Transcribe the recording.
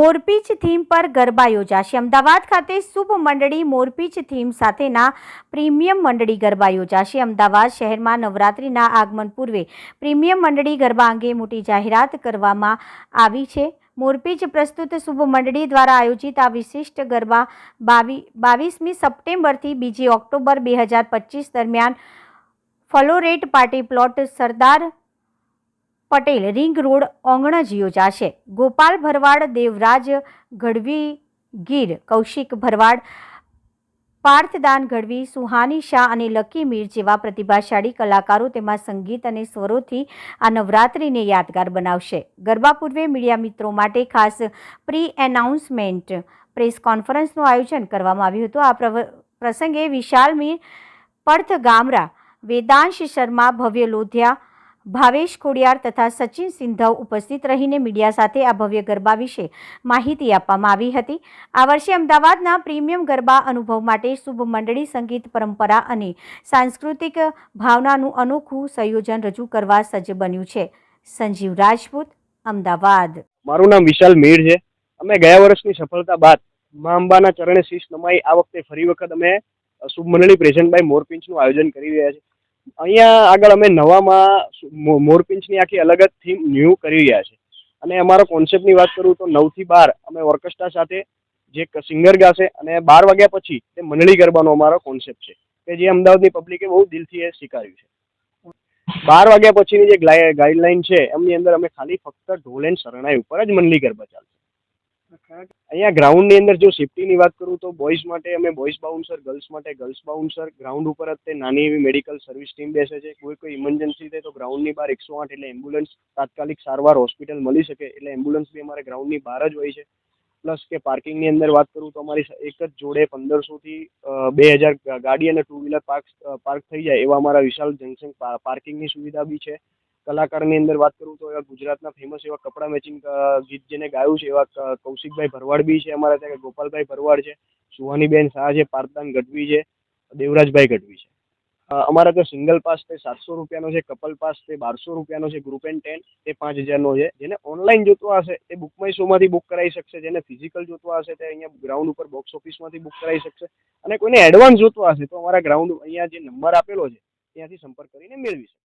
મોરપીચ theme પર ગરબા યોજાશે. અમદાવાદ ખાતે શુભ મંડળી મોરપીચ થીમ સાથેના પ્રીમિયમ મંડળી ગરબા યોજાશે. અમદાવાદ શહેરમાં નવરાત્રિના આગમન પૂર્વે પ્રીમિયમ મંડળી ગરબા અંગે મોટી જાહેરાત કરવામાં આવી છે. મોરપીચ પ્રસ્તુત શુભ મંડળી દ્વારા આયોજિત આ વિશિષ્ટ ગરબા બાવી, બાવીસમી સપ્ટેમ્બરથી બીજી ઓક્ટોબર બે દરમિયાન Floret party plot Sardar Patel ring road Ognaj યોજાશે. ગોપાલ ભરવાડ, દેવરાજ ગઢવી, ગીર, કૌશિક ભરવાડ, પાર્થદાન ગઢવી, સુહાની શાહ અને લકી મીર જેવા પ્રતિભાશાળી કલાકારો તેમાં સંગીત અને સ્વરોથી આ નવરાત્રિને યાદગાર બનાવશે. ગરબા પૂર્વે મીડિયા મિત્રો માટે ખાસ પ્રી એનાઉન્સમેન્ટ પ્રેસ કોન્ફરન્સનું આયોજન કરવામાં આવ્યું હતું. આ પ્રસંગે વિશાલ મીર, પર્થ ગામરા, વેદાંશ શર્મા, ભવ્ય લોધિયા ભાવેશ ખોડિયાર તથા સચિન સિંધવ ઉપસ્થિત રહીને મીડિયા સાથે આ ભવ્ય ગરબા વિશે માહિતી આપવામાં આવી હતી. આ વર્ષે અમદાવાદના પ્રીમિયમ ગરબા અનુભવ માટે શુભ મંડળી સંગીત પરંપરા અને સાંસ્કૃતિક ભાવનાનું અનોખું સંયોજન રજૂ કરવા સજ્જ બન્યું છે. સંજીવ રાજપૂત, અમદાવાદ. મારું નામ વિશાલ મીર છે. અમે ગયા વર્ષની સફળતા બાદ મા અંબાના ચરણે શીશ નમાઈ આ વખતે ફરી વખત અમે શુભ મંડળી પ્રેઝન્ટ બાય મોરપિંચનું આયોજન કરી રહ્યા છે અહીંયા આગળ અમે નવામાં મોરપિંચની આખી અલગ જ થીમ ન્યૂ કરી રહ્યા છે. અને અમારો કોન્સેપ્ટની વાત કરું તો નવથી બાર અમે ઓર્કેસ્ટ્રા સાથે જે સિંગર ગાશે અને બાર વાગ્યા પછી તે મંડળી ગરબાનો અમારો કોન્સેપ્ટ છે. કે જે અમદાવાદની પબ્લિકે બહુ દિલથી એ સ્વીકાર્યું છે. બાર વાગ્યા પછીની જે ગાઈડલાઈન છે, એમની અંદર અમે ખાલી ફક્ત ઢોલ એન્ડ શરણાઈ ઉપર જ મંડળી ગરબા ચાલશે. અહીંયા ગ્રાઉન્ડની અંદર જો સેફટીની વાત કરું તો બોયઝ માટે અમે બોયઝ બાઉન્સર ગર્લ્સ માટે ગર્લ્સ બાઉન્સર ગ્રાઉન્ડ ઉપર જ તે નાની એવી મેડિકલ સર્વિસ ટીમ બેસે છે. કોઈ કોઈ ઇમરજન્સી થાય તો ગ્રાઉન્ડની બહાર એકસો આઠ એટલે એમ્બ્યુલન્સ તાત્કાલિક સારવાર હોસ્પિટલ મળી શકે એટલે એમ્બ્યુલન્સ બી અમારે ગ્રાઉન્ડની બહાર જ હોય છે. પ્લસ કે પાર્કિંગની અંદર વાત કરું તો અમારી એક જ જોડે પંદરસોથી બે હજાર ગાડી અને ટુ વ્હીલર પાર્ક પાર્ક થઈ જાય એવા અમારા વિશાલ જંકશન પાર્કિંગની સુવિધા બી છે. કલાકારની અંદર વાત કરું તો એવા ગુજરાતના ફેમસ એવા કપડા મેચિંગ ગીત જેને ગાયું છે એવા કૌશિકભાઈ ભરવાડ બી છે અમારા ત્યાં, ગોપાલભાઈ ભરવાડ છે, સુહાનીબેન શાહ છે પાર્થદાન ગઢવી છે, દેવરાજભાઈ ગઢવી છે. અમારા તો સિંગલ પાસ તે સાતસો રૂપિયાનો છે, કપલ પાસ તે બારસો રૂપિયાનો છે ગ્રુપ એન્ડ ટેન તે પાંચ હજારનો છે. જેને ઓનલાઈન જોતો હશે તે બુકમાય શોમાંથી બુક કરાવી શકશે, જેને ફિઝિકલ જોતો હશે, તે અહીંયા ગ્રાઉન્ડ ઉપર બોક્સ ઓફિસમાંથી બુક કરાવી શકશે. અને કોઈને એડવાન્સ જોતો હશે, તો અમારા ગ્રાઉન્ડ અહીંયા જે નંબર આપેલો છે, ત્યાંથી સંપર્ક કરીને મેળવી શકશે